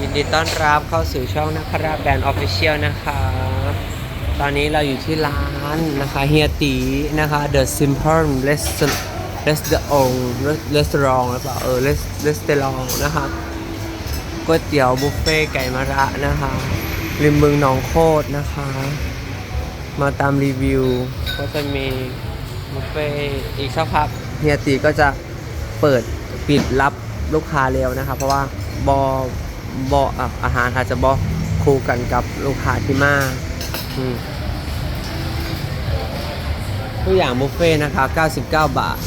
ยินดีต้อนรับเข้าสู่ช่องนะครับแบรนด์ออฟฟิเชียลนะคะตอนนี้เราอยู่ที่ร้านนะคะเฮียตีนะคะ The Simple Restaurant Restaurant Restaurant หรือเปล่าเออ Restaurant นะคะก๋วยเตี๋ยวบุฟเฟ่ไก่มะระนะคะริมเมืองหนองโคตรนะคะ มาตามรีวิว ก็จะมีบุฟเฟ่อีกสักพักเฮียตีก็จะเปิดปิดรับลูกค้าเร็วนะคะ เพราะว่าบอ บออ่อาหารอาจจะบอคู่กันกับลูกค้าที่มาอืมทุกอย่างบุฟเฟ่นะคะ99 บาท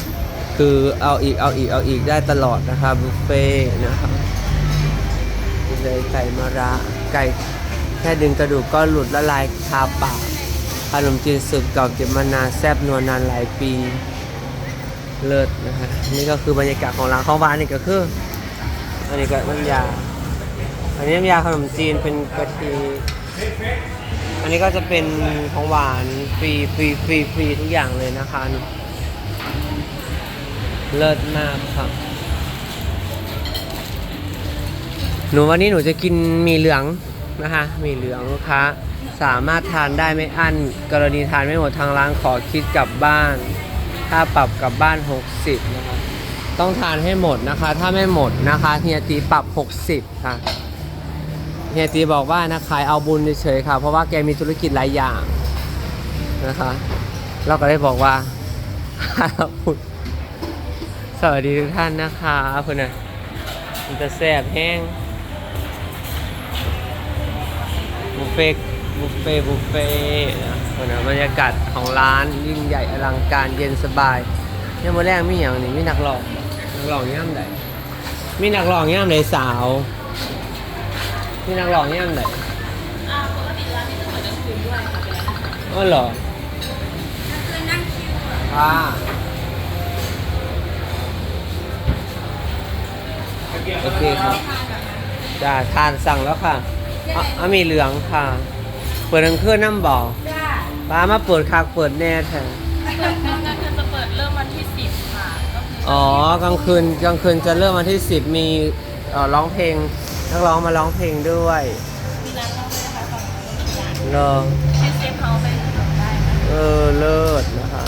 คือเอาอีกเอาอีกเอาอีกได้ตลอดนะคะบุฟเฟ่นะคะเลยไก่มะระไก่แค่ดึงกระดูกก็หลุดละลายคาปากขนมจีนสุดเก่าเก็บมานานแซบนวนานหลายปีเลิศนะฮะนี่ก็คือบรรยากาศของร้านข้าวหวานนี่ก็คือ อันนี้ก็น้ำยา อันนี้น้ำยาขนมจีนเป็นกะทิอันนี้ก็จะเป็นของหวานฟรีฟรีฟรีฟรีทุกอย่างเลยนะคะ เลิศมากครับ หนูวันนี้หนูจะกินมีเหลืองนะคะ มีเหลืองลูกค้าสามารถทานได้ไม่อั้น กรณีทานไม่หมดทางร้านขอคิดกลับบ้านค่าปรับกลับบ้าน 60 นะคะต้องทานให้หมดนะคะ ถ้าไม่หมดนะคะเฮียตีปรับ 60 ค่ะ เฮียตีบอกว่านะขายเอาบุญเฉยๆค่ะ เพราะว่าแกมีธุรกิจหลายอย่างนะคะ เราก็ได้บอกว่าเอาบุญสวัสดีทุกท่านนะคะคุณน่ะมันจะแซ่บแห้งบุฟเฟ่บุฟเฟ่บุฟเฟ่นะคุณน่ะบรรยากาศของร้านยิ่งใหญ่อลังการเย็นสบายเนี่ยมาแรกมีอย่างนี้มีนักร้องนักร้องย่ามใดมีนักร้องย่ามใดสาว มีนักร้องย่ามใดอ่าปกติร้านนี้จะเปิดกลางคืนด้วยค่ะเป็นร้านอาหารอ๋อเหรอ คือนั่งคิวอะค่ะโอเคครับจ้าทานสั่งแล้วค่ะอะอะมีเหลืองค่ะ เปิดกลางคืนน้ำบ่อจ้าป้ามาเปิดคักเปิดแน่แท้เปิดกลางคืนจะเปิดเริ่มวันที่สิบค่ะก็คืออ๋อ กลางคืนกลางคืนจะเริ่มวันที่ 10 มีเอ่อร้องเพลง นักร้องมาร้องเพลงด้วยมีร้านเหล้าด้วยนะคะฝั่งนู้นมีร้านเหรอให้เซฟเฮาส์ไปทำได้นะเออเลิศนะคะ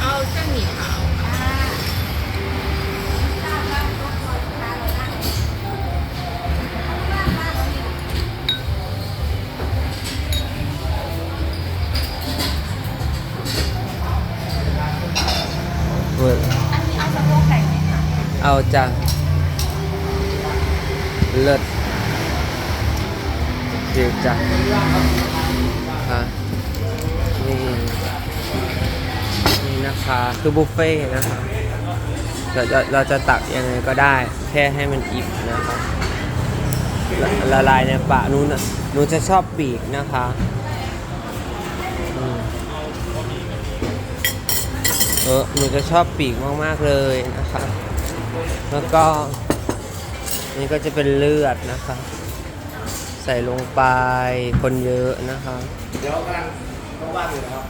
เอาเส้นหมี่ขาวค่ะเปิดอันนี้เอาสะโพกไก่ไหมคะเอาจ้ะ เลิศเดียวจ้ะค่ะนี่นี่นะคะ คือบุฟเฟ่ต์นะคะเราจะเราจะตักยังไงก็ได้ แค่ให้มันอิ่มนะคะละละลายในปากนู้นะหนูจะชอบปีกนะคะเออหนูจะชอบปีกมาก ๆ เลยนะคะ แล้วก็ นี่ก็จะเป็นเลือดนะคะ ใส่ลงไปคนเยอะนะคะเดี๋ยวกำลังต้องว่างอยู่นะครับ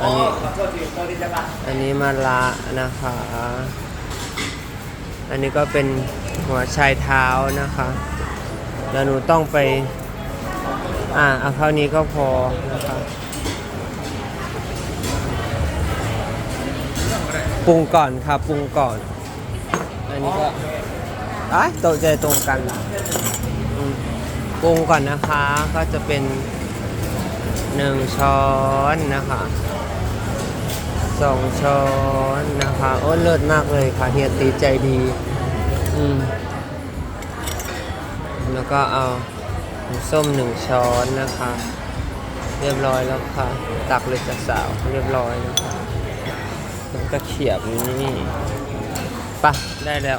อันนี้ขอโทษทีโทษทีจะมาอันนี้มาละนะคะ อันนี้ก็เป็นหัวชายเท้านะคะแล้วหนูต้องไป อ่าเอาเท่านี้ก็พอนะคะปรุงก่อนครับปรุงก่อน อันนี้ก็ อ้ายตกใจตรงกันปรุงก่อนนะคะ ก็จะเป็นหนึ่งช้อนนะคะสองช้อนนะคะ โอ้เลิศมากเลยค่ะเฮียตีใจดีอืมแล้วก็เอาส้มหนึ่งช้อนนะคะ เรียบร้อยแล้วค่ะ ตักเลยจากสาวเรียบร้อยนะคะแล้วก็เขียบนี่ปะได้แล้ว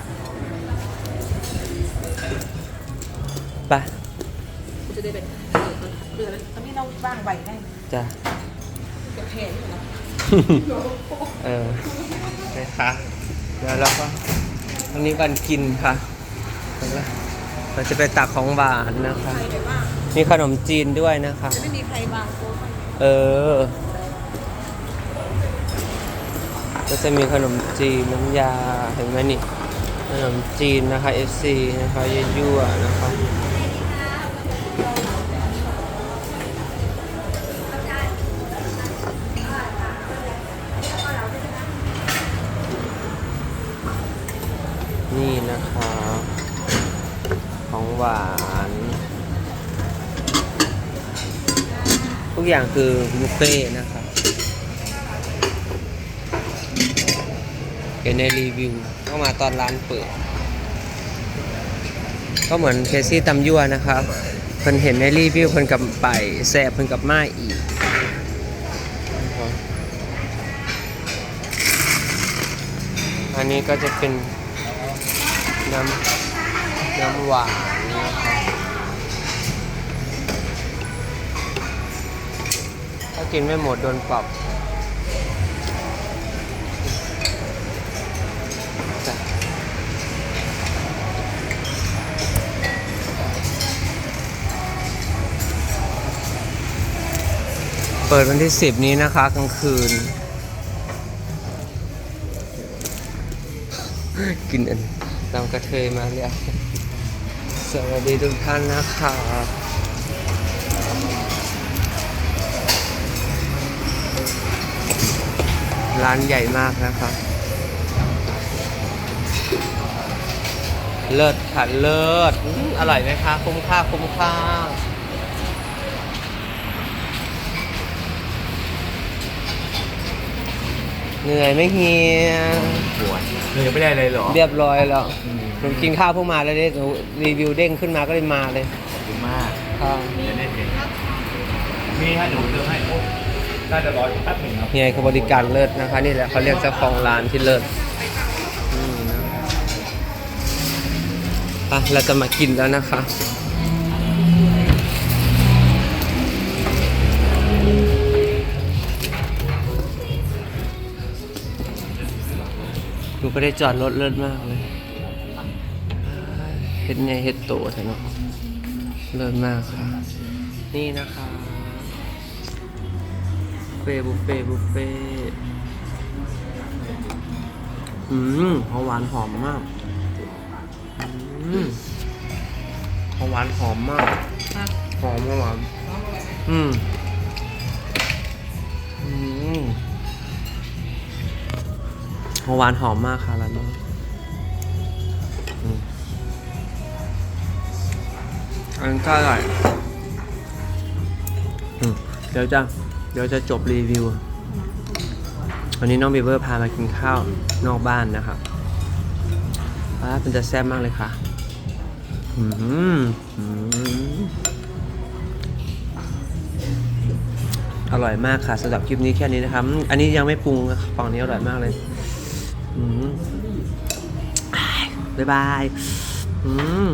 ปะจะได้เป็นเรือตอนนี้เราว่างใบได้ไหมจ้ะจะแพงอยู่นะเออนะคะเดี๋ยวเราก็อันนี้วันกินค่ะแล้วเราจะไปตักของหวานนะคะใครไปบ้างมีขนมจีนด้วยนะคะจะไม่มีใครวางโต๊ะเออ ก็จะมีขนมจีนน้ำยาเห็นไหมนี่ ขนมจีนนะคะ FC นะคะยั่วๆนะคะ นี่นะคะของหวาน ทุกอย่างคือบุฟเฟ่นะคะเห็นในรีวิวเข้ามาตอนร้านเปิด ก็เหมือนเคซี่ตำยั่วนะคะเพิ่นเห็นในรีวิวเพิ่นกับไปแสบเพิ่นกับมาอีกอันนี้ก็จะเป็น น้ำน้ำหวานนะคะถ้ากินไม่หมดโดนปรับเปิดวันที่ 10 นี้นะคะกลางคืน กินอัน นำกระเทยมาเลยสวัสดีทุกท่านนะคะร้านใหญ่มากนะคะเลิศค่ะเลิศอื้ออร่อยไหมคะ คุ้มค่า คุ้มค่า เหนื่อยไหม่เฮียปวดเหนื่อยไม่ได้เลยเหรอเรียบร้อยแล้วหนูกินข้าวเพิ่งมาแล้วเด้หนูรีวิวเด้งขึ้นมาก็เลยมาเลยขอบคุณมากค่ะเดี๋ยวได้เห็นมีให้หนูเติมให้โอ้น่าจะร้อยแป๊บหนึ่งครับเฮียคือบริการเลิศนะคะ นี่แหละเขาเรียกเจ้าของร้านที่เลิศนี่นะอะเราจะมากินแล้วนะคะ หนูก็ได้จอดรถเลิศมากเลยเฮ็ดไงเฮ็ดโตใช่เนาะเลิศมากค่ะ นี่นะคะบุฟเฟ่ต์บุฟเฟ่ต์บุฟเฟ่ต์อืมของหวานหอมมากอืมของหวานหอมมาก หอมของหวาน อืม ของหวานหอมมากค่ะร้านนี้อืมอันนก็อร่อยอืมเดี๋ยวจะเดี๋ยวจะจบรีวิว วันนี้น้องบีเบอร์พามากินข้าวนอกบ้านนะครับว้าเป็นจะแซ่บมากเลยค่ะอืมอืมอร่อยมากค่ะสำหรับคลิปนี้แค่นี้นะครับ อันนี้ยังไม่ปรุงนะฝั่งนี้อร่อยมากเลยอืมอ้าย บ๊ายบาย อืม